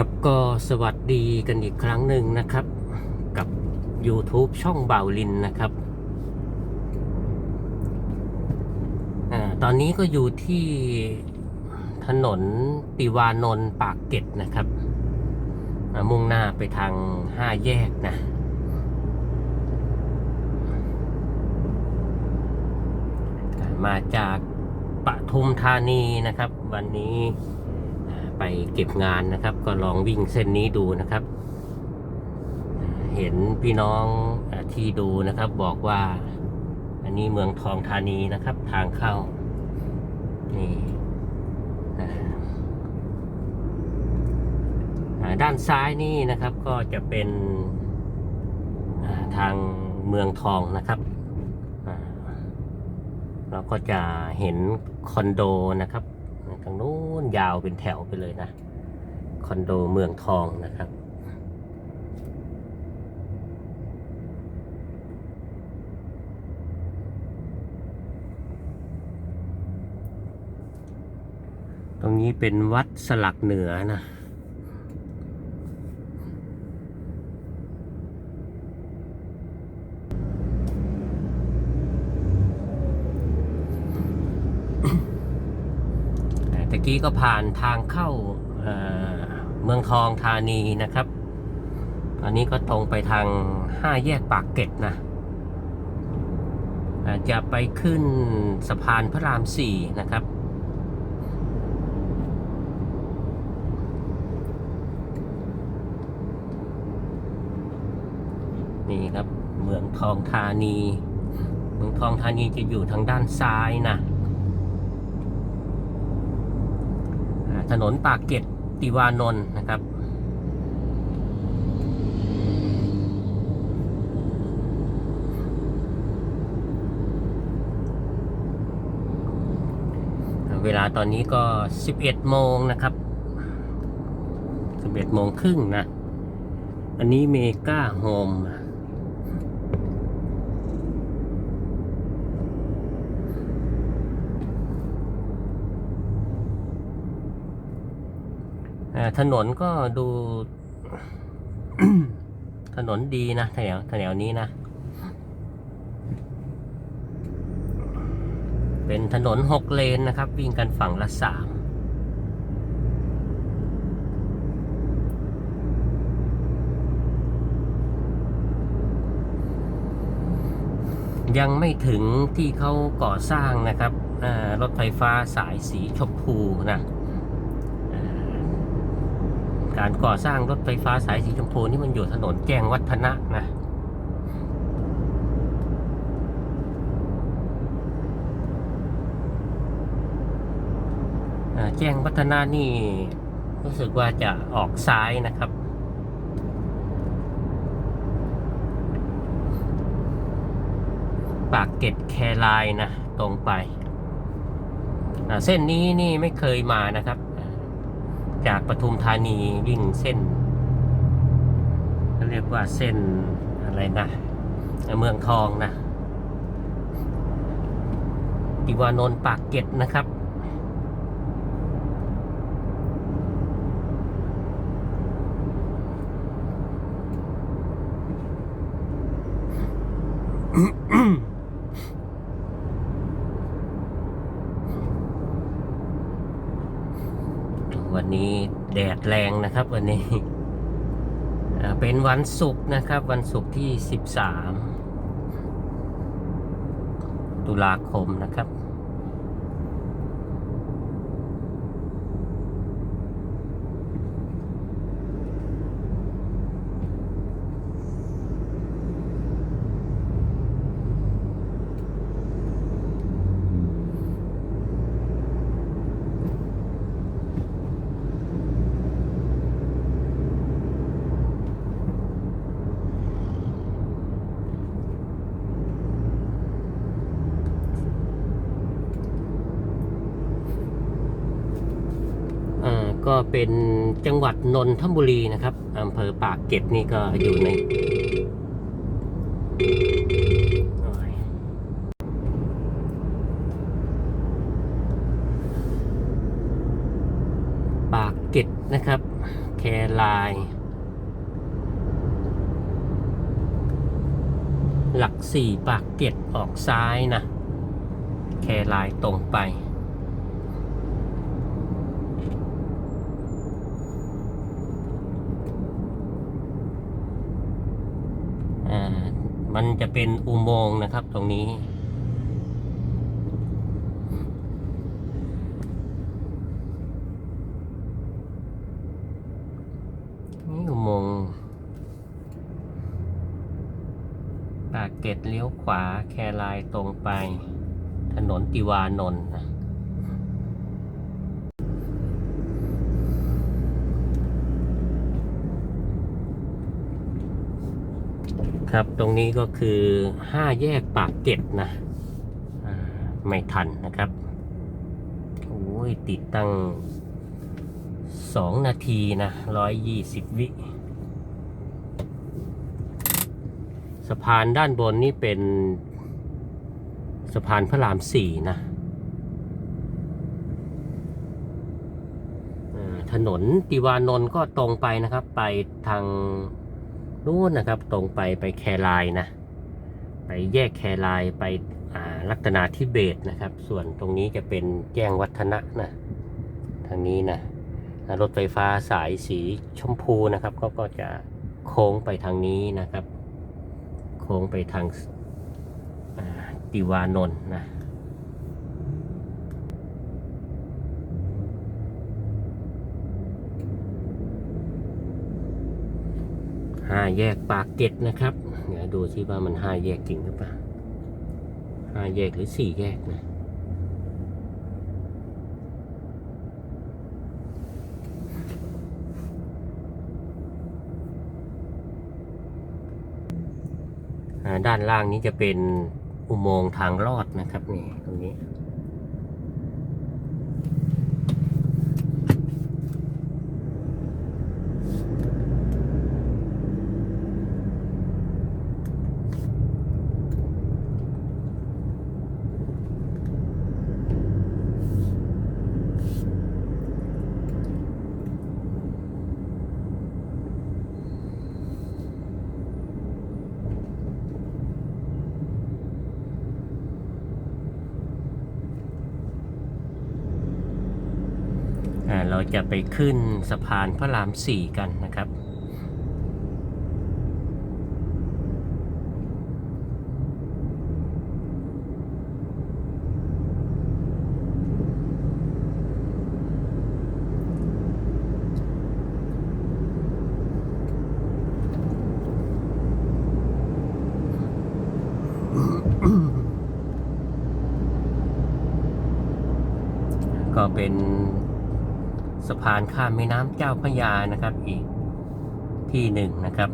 ครับก็สวัสดีกันอีกครั้งหนึ่งนะครับ กับ YouTube ช่องเบาลินนะครับอาตอนนี้ก็อยู่ที่ถนนติวานนท์ปากเกร็ดนะครับ มุ่งหน้าไปทางห้าแยกนะมาจากปทุมธานีนะครับ วันนี้ ไปเก็บงานนะครับ ก็ลองวิ่งเส้นนี้ดูนะครับ เห็นพี่น้องที่ดูนะครับ บอกว่า อันนี้เมืองทองธานีนะครับ ทางเข้า นี่ด้านซ้ายนี่นะครับก็จะเป็นทางเมืองทองนะครับ เราก็จะเห็นคอนโดนะครับ ทางนู้นยาวเป็นแถวไปเลยนะ คอนโดเมืองทองนะครับตรงนี้เป็นวัดสลักเหนือนะ ตะ กี้ก็ผ่านทางเข้าเเมืองทองธานีนะครับตอนนี้ก็ตรงไปทางห้าแยกปากเกร็ดนะจะไปขึ้นสะพานพระรามสี่นะครับ นี่ครับเมืองทองธานี เมืองทองธานีจะอยู่ทางด้านซ้ายนะ อ่า ถนนปากเกร็ดติวานนท์นะครับ เวลาตอนนี้ก็ 11 โมงนะครับ 11 โมงครึ่งนะ อันนี้เมกาโฮม ถนนก็ดู ถนนดีนะแถวแถวนี้นะ เป็นถนนหกเลนนะครับ วิ่งกันฝั่งละสามยังไม่ถึงที่เขาก่อสร้างนะครับรถไฟฟ้าสายสีชมพูนะ การก่อสร้างรถไฟฟ้าสายสีชมพูนี่มันอยู่ถนนแจ้งวัฒนะนะแจ้งวัฒนานี่รู้สึกว่าจะออกซ้ายนะครับ ปากเกร็ดแครายนะ ตรงไป เส้นนี้นี่ไม่เคยมานะครับ จากปทุมธานีวิ่งเส้นเขาเรียกว่าเส้นอะไรนะเมืองทองนะติวานนท์ปากเกร็ดนะครับ วันนี้แดแรงนะครับวันนี้ เป็นวันศุกร์นะครับ วันศุกร์ที่ 13 ตุลาคมนะครับ อ่าก็ เป็นจังหวัดนนทบุรีนะครับอำเภอปากเกร็ดนี่ก็อยู่ในปากเกร็ดนะครับ แคราย หลักสี่ปากเกร็ดออกซ้ายนะ แครายตรงไป อ่า มันจะเป็นอุโมงค์นะครับตรงนี้ นี่อุโมงค์ปากเกตเลี้ยวขวาแครายตรงไป ถนนติวานนท์นะ ครับ ตรงนี้ก็คือห้าแยกปากเก็ดนะไม่ทันนะครับ โอ้ย ติดตั้งสองนาทีนะร้อยยี่สิบวิสะพานด้านบนนี่เป็นสะพานพระรามสี่นะถนนติวานนท์ก็ตรงไปนะครับ ไปทาง นู้นนะครับ ตรงไปไปแครายนะ ไปแยกแครายไปอ่ารัตนาธิเบศรนะครับ ส่วนตรงนี้จะเป็นแจ้งวัฒนะนะทางนี้นะรถไฟฟ้าสายสีชมพูนะครับ ก็ก็จะโค้งไปทางนี้นะครับ โค้งไปทางติวานนท์นะ ห้าแยกปากเก็ดนะครับ เดี๋ยวดูซิว่ามันห้าแยกจริงหรือเปล่าห้าแยกหรือสี่แยกนะด้านล่างนี้จะเป็นอุโมงค์ทางลอดนะครับนี่ตรงนี้ จะไปขึ้นสะพานพระรามสี่กันนะครับ ก็เป็น สะพานข้ามแม่น้ำเจ้าพระยานะครับ อีกที่หนึ่งนะครับ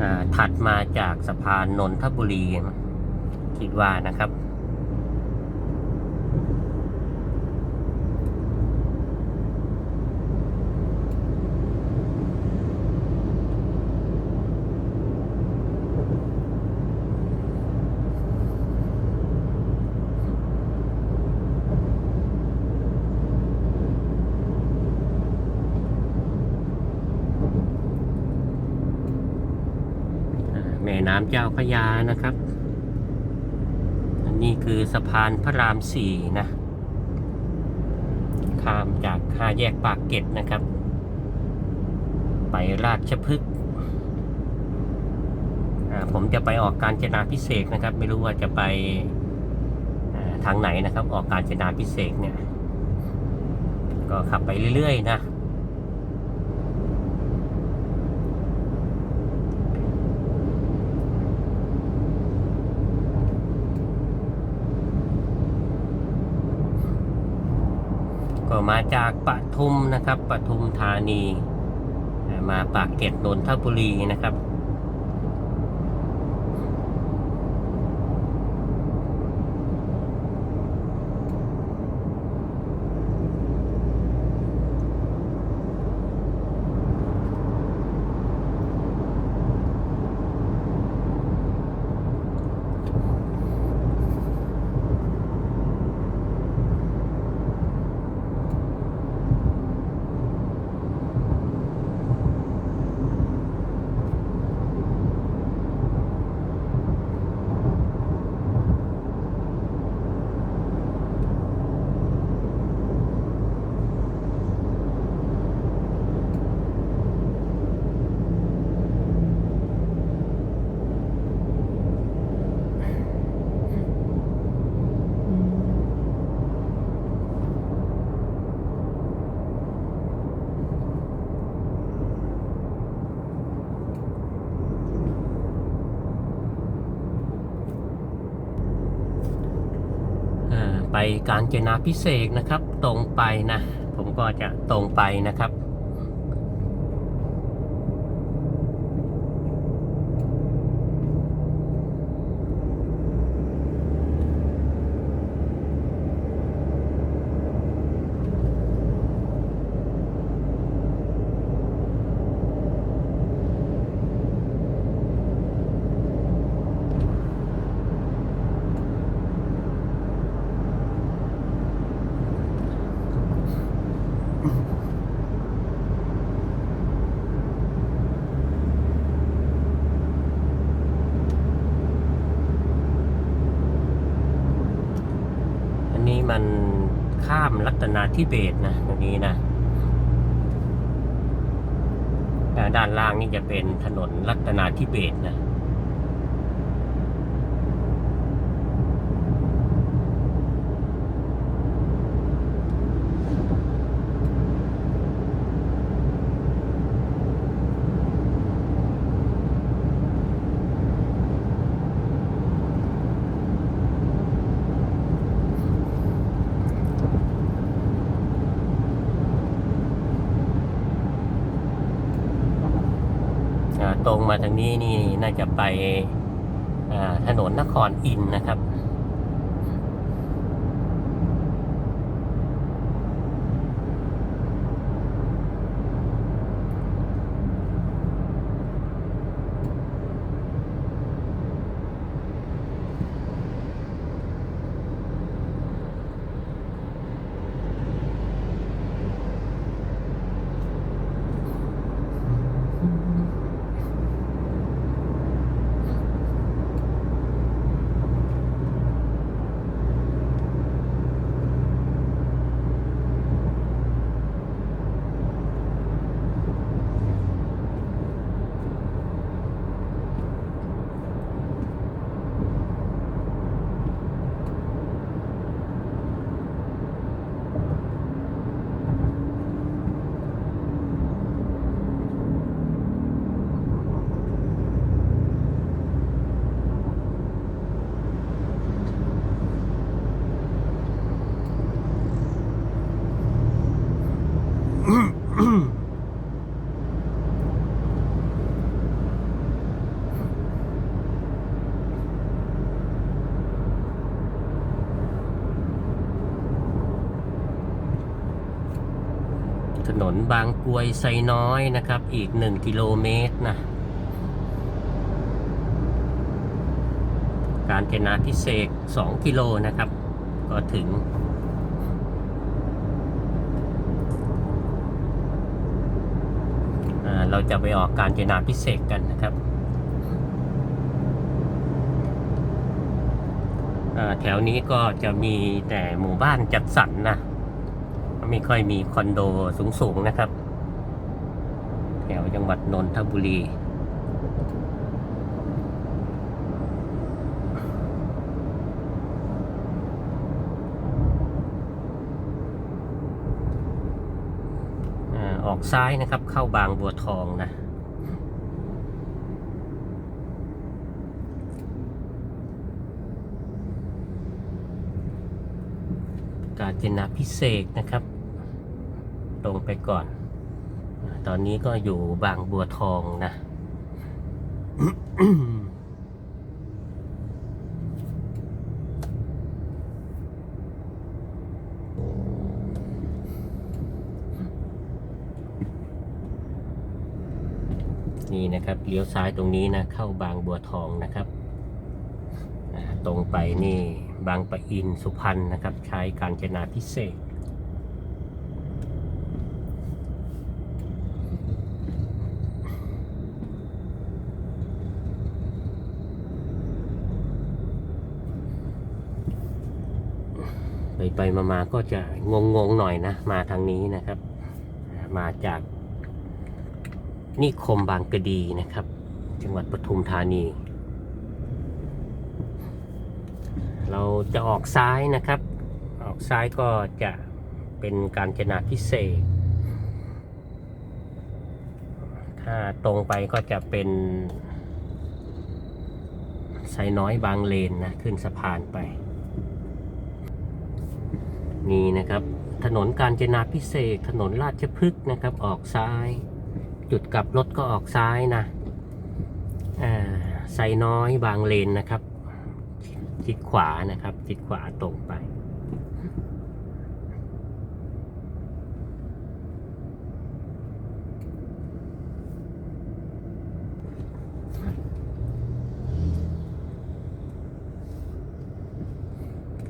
อ่าถัดมาจากสะพานนนทบุรีคิดว่านะครับ อ่าแม่ น้ำเจ้าพยานะครับ อันนี้คือสะพานพระรามสี่นะข้ามจากห้าแยกปากเกร็ดนะครับ ไปราชพฤกษ์ผมจะไปออกการจนาพิเศษกนะครับ ไม่รู้ว่าจะไปทางไหนนะครับ ออกการจนาพิเศษกเนี่ย ก็ขับไปเรื่อยๆนะ ก็มา จากปทุมนะครับปทุมธานี มาปากเกร็ดนนทบุรีนะครับ อ ไปการเจนาพิเศษนะครับ ตรงไปนะ ผมก็จะตรงไปนะครับ อันนี้ มันข้ามรัตนาทิเบตนะตรงนี้นะแต่ด้านล่างนี่จะเป็นถนนรัตนาทิเบตนะ มาทางนี้นี่น่าจะไปถนนนครอินนะครับ ถนนบางกร วยไซน้อยนะครับ อีกหนึ่งกิโลเมตรนะ การเจนาพิเศษ 2 กิโลนะครับ ก็ถึง เราจะไปออกการเจนาพิเศษกันนะครับแถวนี้ก็จะมีแต่หมู่บ้านจัดสรรนนะไม่ค่อยมีคอนโดสูงๆนะครับ จังหวัดนนทบุรีอ่าออกซ้ายนะครับเข้าบางบัวทองนะกาญจนาพิเศษนะครับตรงไปก่อน ตอนนี้ก็อยู่บางบัวทองนะนี่นะครับเลี้ยวซ้ายตรงนี้นะเข้าบางบัวทองนะครับตรงไปนี่บางปะอินสุพรรณนะครับใช้การจนาพิเศษ ไปไปมามาก็จะงงงๆหน่อยนะ มาทางนี้นะครับ มาจากนิคมบางกะดีนะครับ จังหวัดปทุมธานี เราจะออกซ้ายนะครับ ออกซ้ายก็จะเป็นการจนาพิเศษ ถ้าตรงไปก็จะเป็นไซน้อยบางเลนนะ ขึ้นสะพานไป นี่นะครับ ถนนกาญจนาพิเศษถนนราชพฤกษ์นะครับ ออกซ้าย จุดกลับรถก็ออกซ้ายนะอ่าไซน้อยบางเลนนะครับจิดขวานะครับจิดขวาตรงไป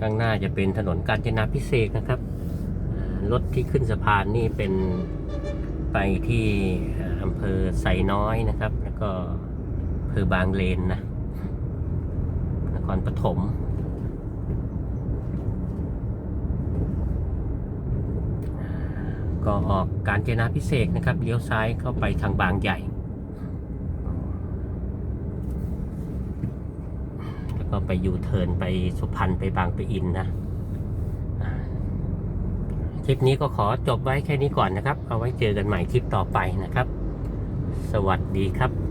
ข้างหน้าจะเป็นถนนกาญจนาพิเศษนะครับรถที่ขึ้นสะพานนี่เป็นไปที่อำเภอไซน้อยนะครับ แล้วก็อำเภอบางเลนนะนครปฐมก็ออกกาญจนาพิเศษนะครับเลี้ยวซ้ายเข้าไปทางบางใหญ่ แล้ว ก็ไปยูเทิร์นไปสุพรรณไปบางปะอินนะคลิปนี้ก็ขอจบไว้แค่นี้ก่อนนะครับ เอาไว้เจอกันใหม่คลิปต่อไปนะครับ สวัสดีครับ